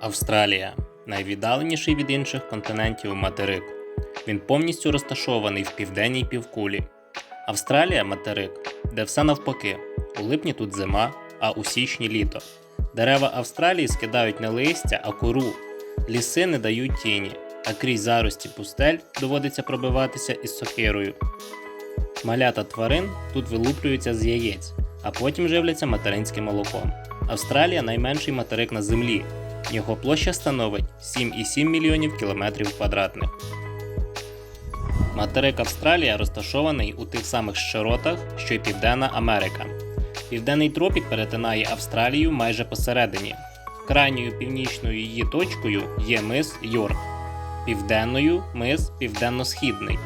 Австралія найвіддаленіший від інших континентів материк. Він повністю розташований в південній півкулі. Австралія материк, де все навпаки. У липні тут зима, а у січні літо. Дерева Австралії скидають не листя, а кору. Ліси не дають тіні, а крізь зарості пустель доводиться пробиватися із сокирою. Малята тварин тут вилуплюються з яєць, а потім живляться материнським молоком. Австралія найменший материк на землі. Його площа становить 7,7 мільйонів кілометрів квадратних. Материк Австралія розташований у тих самих широтах, що й Південна Америка. Південний тропік перетинає Австралію майже посередині. Крайньою північною її точкою є мис Йорк, південною мис Південно-Східний.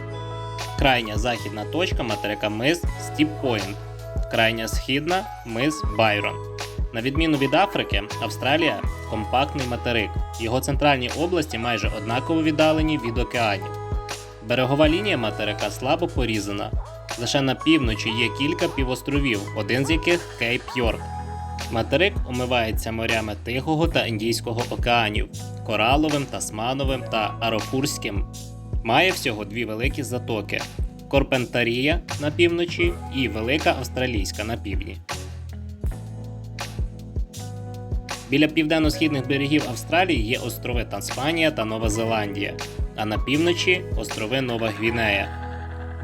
Крайня західна точка материка мис Стіп Пойнт, крайня східна мис Байрон. На відміну від Африки, Австралія компактний материк. Його центральні області майже однаково віддалені від океанів. Берегова лінія материка слабо порізана. Лише на півночі є кілька півостровів, один з яких Кейп Йорк. Материк омивається морями Тихого та Індійського океанів, Кораловим, Тасмановим та Арокурським. Має всього дві великі затоки: Корпентарія на півночі і Велика Австралійська на півдні. Біля південно-східних берегів Австралії є острови Тасманія та Нова Зеландія, а на півночі острови Нова Гвінея.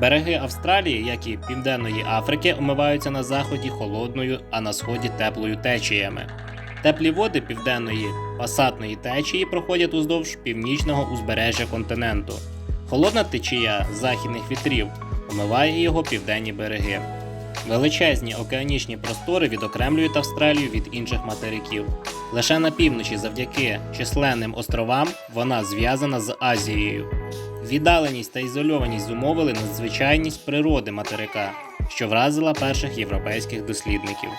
Береги Австралії, як і Південної Африки, омиваються на заході холодною, а на сході теплою течіями. Теплі води південної пасатної течії проходять уздовж північного узбережжя континенту. Холодна течія західних вітрів омиває його південні береги. Величезні океанічні простори відокремлюють Австралію від інших материків. Лише на півночі, завдяки численним островам, вона зв'язана з Азією. Віддаленість та ізольованість зумовили надзвичайність природи материка, що вразила перших європейських дослідників.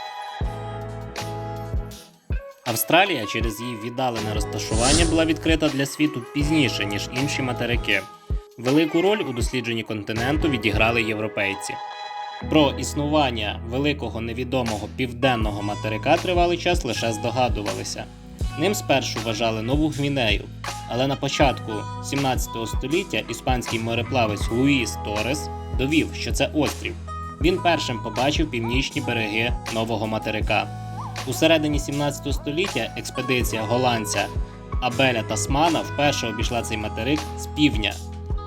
Австралія через її віддалене розташування була відкрита для світу пізніше, ніж інші материки. Велику роль у дослідженні континенту відіграли європейці. Про існування великого невідомого південного материка тривалий час лише здогадувалися. Ним спершу вважали Нову Гвінею, але на початку 17 століття іспанський мореплавець Луїс Торес довів, що це острів. Він першим побачив північні береги нового материка. У середині 17 століття експедиція голландця Абеля Тасмана вперше обійшла цей материк з півдня.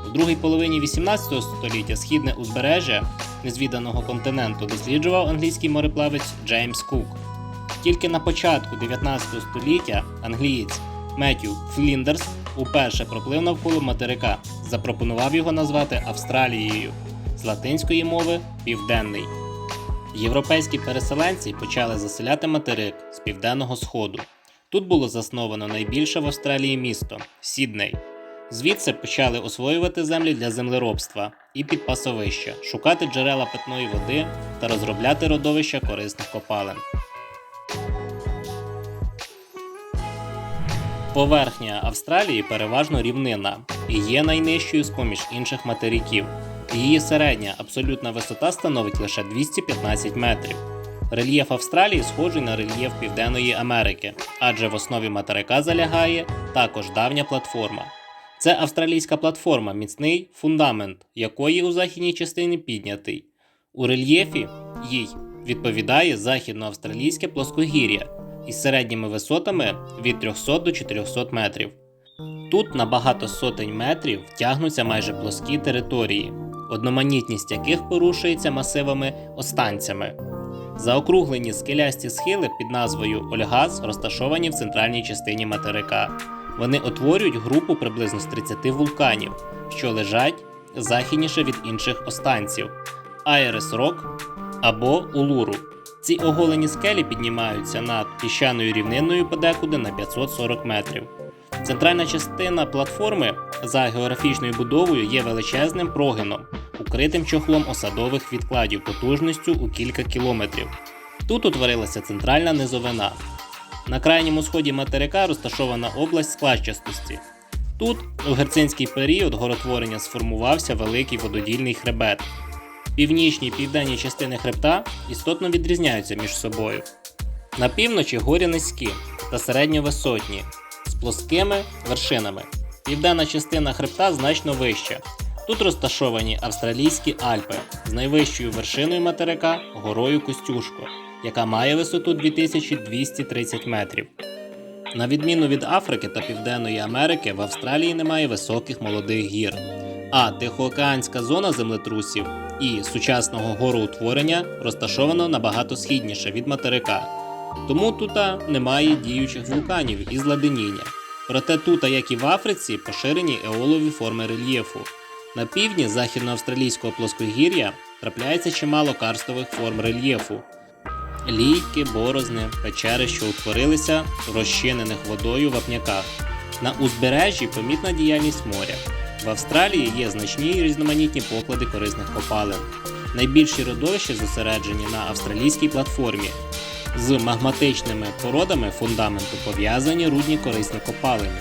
У другій половині 18 століття східне узбережжя незвіданого континенту досліджував англійський мореплавець Джеймс Кук. Тільки на початку 19 століття англієць Меттю Фліндерс уперше проплив навколо материка, запропонував його назвати Австралією з латинської мови Південний. Європейські переселенці почали заселяти материк з південного сходу. Тут було засновано найбільше в Австралії місто Сідней. Звідси почали освоювати землі для землеробства і підпасовища, шукати джерела питної води та розробляти родовища корисних копалин. Поверхня Австралії переважно рівнина і є найнижчою з поміж інших материків. Її середня абсолютна висота становить лише 215 метрів. Рельєф Австралії схожий на рельєф Південної Америки, адже в основі материка залягає також давня платформа. Це австралійська платформа, міцний фундамент, якої у західній частині піднятий. У рельєфі їй відповідає західноавстралійське плоскогір'я із середніми висотами від 300 до 400 метрів. Тут на багато сотень метрів тягнуться майже плоскі території, одноманітність яких порушується масивами останцями. Заокруглені скелясті схили під назвою Ольгаз розташовані в центральній частині материка. Вони утворюють групу приблизно з 30 вулканів, що лежать західніше від інших останців Айрес Рок або Улуру. Ці оголені скелі піднімаються над піщаною рівниною подекуди на 540 метрів. Центральна частина платформи за географічною будовою є величезним прогином, укритим чохлом осадових відкладів потужністю у кілька кілометрів. Тут утворилася центральна низовина. На крайньому сході материка розташована область складчастості. Тут у герцинський період горотворення сформувався великий вододільний хребет. Північні і південні частини хребта істотно відрізняються між собою. На півночі горі низькі та середньовисотні, з плоскими вершинами. Південна частина хребта значно вища. Тут розташовані австралійські Альпи з найвищою вершиною материка горою Костюшко, яка має висоту 2230 метрів. На відміну від Африки та Південної Америки, в Австралії немає високих молодих гір, а Тихоокеанська зона землетрусів і сучасного гороутворення розташовано набагато східніше від материка. Тому тут немає діючих вулканів із ладеніння. Проте тут, як і в Африці, поширені еолові форми рельєфу. На півдні західноавстралійського плоскогір'я трапляється чимало карстових форм рельєфу, лійки, борозни, печери, що утворилися в розчинених водою вапняках. На узбережжі помітна діяльність моря. В Австралії є значні і різноманітні поклади корисних копалин. Найбільші родовища зосереджені на австралійській платформі. З магматичними породами фундаменту пов'язані рудні корисні копалини,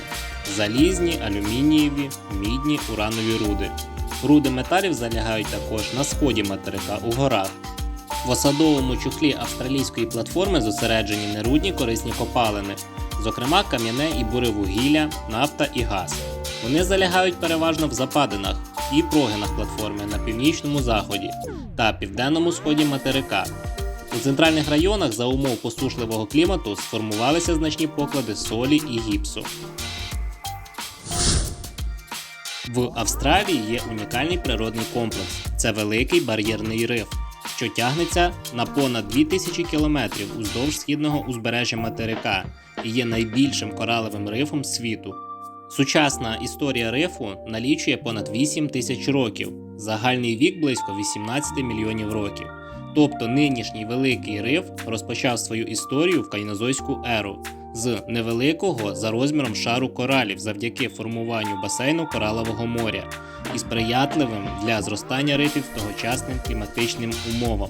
залізні, алюмінієві, мідні, уранові руди. Руди металів залягають також на сході материка у горах. В осадовому чухлі австралійської платформи зосереджені нерудні корисні копалини, зокрема кам'яне і буревугілля, нафта і газ. Вони залягають переважно в западинах і прогинах платформи на північному заході та південному сході материка. У центральних районах за умов посушливого клімату сформувалися значні поклади солі і гіпсу. В Австралії є унікальний природний комплекс це великий бар'єрний риф, що тягнеться на понад 2000 кілометрів уздовж східного узбережжя материка і є найбільшим кораловим рифом світу. Сучасна історія рифу налічує понад 8 тисяч років, загальний вік близько 18 мільйонів років. Тобто нинішній великий риф розпочав свою історію в кайнозойську еру з невеликого за розміром шару коралів завдяки формуванню басейну коралового моря і сприятливим для зростання рифів тогочасним кліматичним умовам.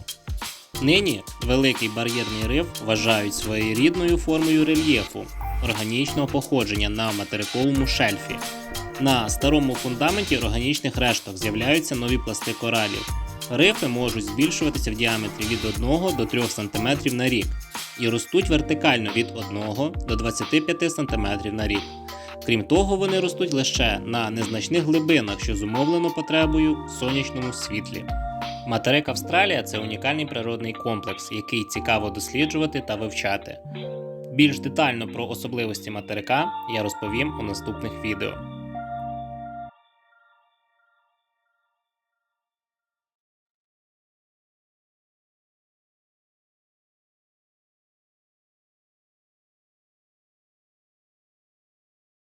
Нині великий бар'єрний риф вважають своєрідною формою рельєфу органічного походження на материковому шельфі. На старому фундаменті органічних решток з'являються нові пласти коралів. Рифи можуть збільшуватися в діаметрі від 1 до 3 см на рік і ростуть вертикально від 1 до 25 см на рік. Крім того, вони ростуть лише на незначних глибинах, що зумовлено потребою в сонячному світлі. Материк Австралія це унікальний природний комплекс, який цікаво досліджувати та вивчати. Більш детально про особливості материка я розповім у наступних відео.